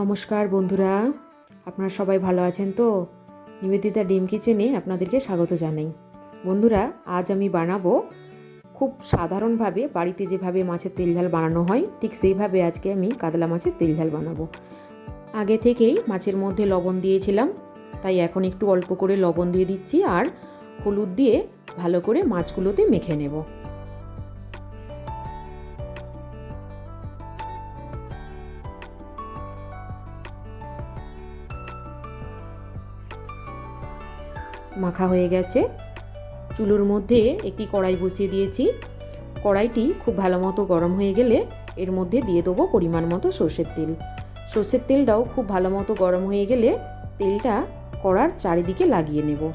নমস্কার বন্ধুরা, আপনারা সবাই ভালো আছেন তো? নিবেদিতা ডিম কিচেনে আপনাদেরকে স্বাগত জানাই। বন্ধুরা, আজ আমি বানাবো খুব সাধারণভাবে বাড়িতে যেভাবে মাছের তেল ঝাল বানানো হয়, ঠিক সেইভাবে আজকে আমি কাতলা মাছের তেল ঝাল বানাবো। আগে থেকেই মাছের মধ্যে লবণ দিয়েছিলাম, তাই এখন একটু অল্প করে লবণ দিয়ে দিচ্ছি আর হলুদ দিয়ে ভালো করে মাছগুলোতে মেখে নেব। মাখা হয়ে গেছে। চুলোর মধ্যে একটি কড়াই বসিয়ে দিয়েছি। কড়াইটি খুব ভালো মতো গরম হয়ে গেলে এর মধ্যে দিয়ে দেবো পরিমাণ মতো সর্ষের তেল। সর্ষের তেলটাও খুব ভালো মতো গরম হয়ে গেলে তেলটা কড়ার চারিদিকে লাগিয়ে নেব।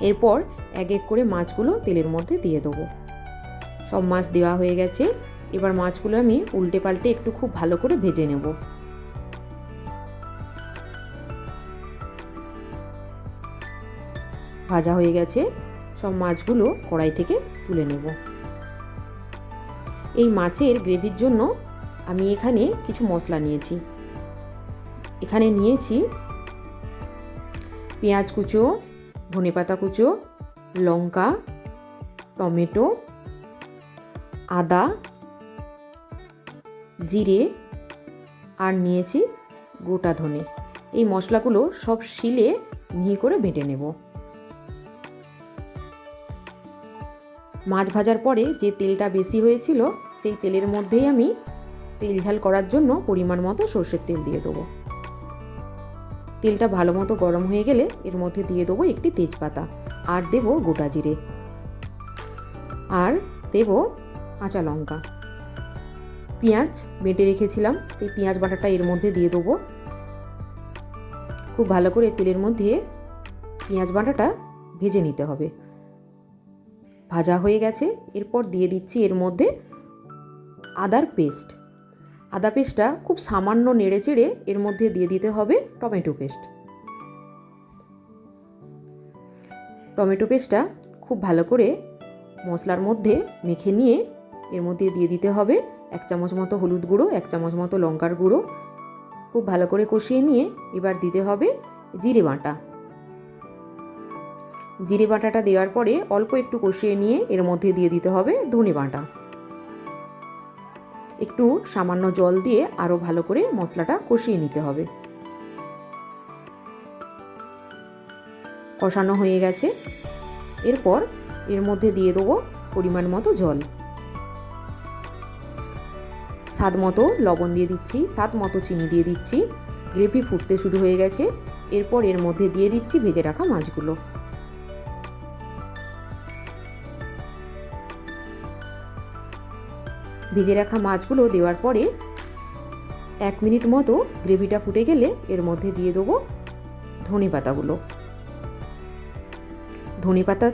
এরপর এক এক করে মাছগুলো তেলের মধ্যে দিয়ে দেবো। সব মাছ দেওয়া হয়ে গেছে। এবার মাছগুলো আমি উল্টে পাল্টে একটু খুব ভালো করে ভেজে নেব। ভাজা হয়ে গেছে, সব মাছগুলো কড়াই থেকে তুলে নেব। এই মাছের গ্রেভির জন্য আমি এখানে কিছু মশলা নিয়েছি। এখানে নিয়েছি পেঁয়াজ কুচো, ধনেপাতা কুচো, লঙ্কা, টমেটো, আদা, জিরে আর নিয়েছি গোটা ধনে। এই মশলাগুলো সব শিলে মিহি করে বেটে নেব। মাছ ভাজার পরে যে তেলটা বেশি হয়েছিল, সেই তেলের মধ্যেই আমি তেল ঝাল করার জন্য পরিমাণ মতো সর্ষের তেল দিয়ে দেবো। তেলটা ভালো মতো গরম হয়ে গেলে এর মধ্যে দিয়ে দেবো একটি তেজপাতা আর দেব গোটা জিরে আর দেব কাঁচা লঙ্কা। পেঁয়াজ বেটে রেখেছিলাম, সেই পেঁয়াজ বাটাটা এর মধ্যে দিয়ে দেবো। খুব ভালো করে তেলের মধ্যে পেঁয়াজ বাটাটা ভেজে নিতে হবে। ভাজা হয়ে গেছে। এরপর দিয়ে দিচ্ছি এর মধ্যে আদার পেস্ট। আদা পেস্টটা খুব সামান্য নেড়ে চেড়ে এর মধ্যে দিয়ে দিতে হবে টমেটো পেস্ট। টমেটো পেস্টটা খুব ভালো করে মশলার মধ্যে মেখে নিয়ে এর মধ্যে দিয়ে দিতে হবে এক চামচ মতো হলুদ গুঁড়ো, এক চামচ মতো লঙ্কার গুঁড়ো। খুব ভালো করে কষিয়ে নিয়ে এবার দিতে হবে জিরে বাটা। জিরে বাটাটা দেওয়ার পরে অল্প একটু কষিয়ে নিয়ে এর মধ্যে দিয়ে দিতে হবে ধনে বাটা। একটু সামান্য জল দিয়ে আরও ভালো করে মশলাটা কষিয়ে নিতে হবে। কষানো হয়ে গেছে। এরপর এর মধ্যে দিয়ে দেবো পরিমাণ মতো জল। স্বাদ মতো লবণ দিয়ে দিচ্ছি, স্বাদ মতো চিনি দিয়ে দিচ্ছি। গ্রেভি ফুটতে শুরু হয়ে গেছে। এরপর এর মধ্যে দিয়ে দিচ্ছি ভেজে রাখা মাছগুলো। ভেজে রাখা মাছগুলো দেওয়ার পরে এক মিনিট মতো গ্রেভিটা ফুটে গেলে এর মধ্যে দিয়ে দেবো ধনে পাতাগুলো। ধনে পাতা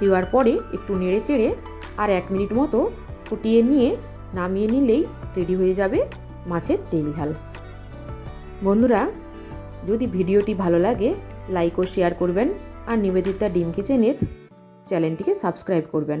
দেওয়ার পরে একটু নেড়ে চেড়ে আর এক মিনিট মতো ফুটিয়ে নিয়ে নামিয়ে নিলেই রেডি হয়ে যাবে মাছের তেল ঝাল। বন্ধুরা, যদি ভিডিওটি ভালো লাগে, লাইক ও শেয়ার করবেন আর নিবেদিতা ডিম কিচেনের চ্যানেলটিকে সাবস্ক্রাইব করবেন।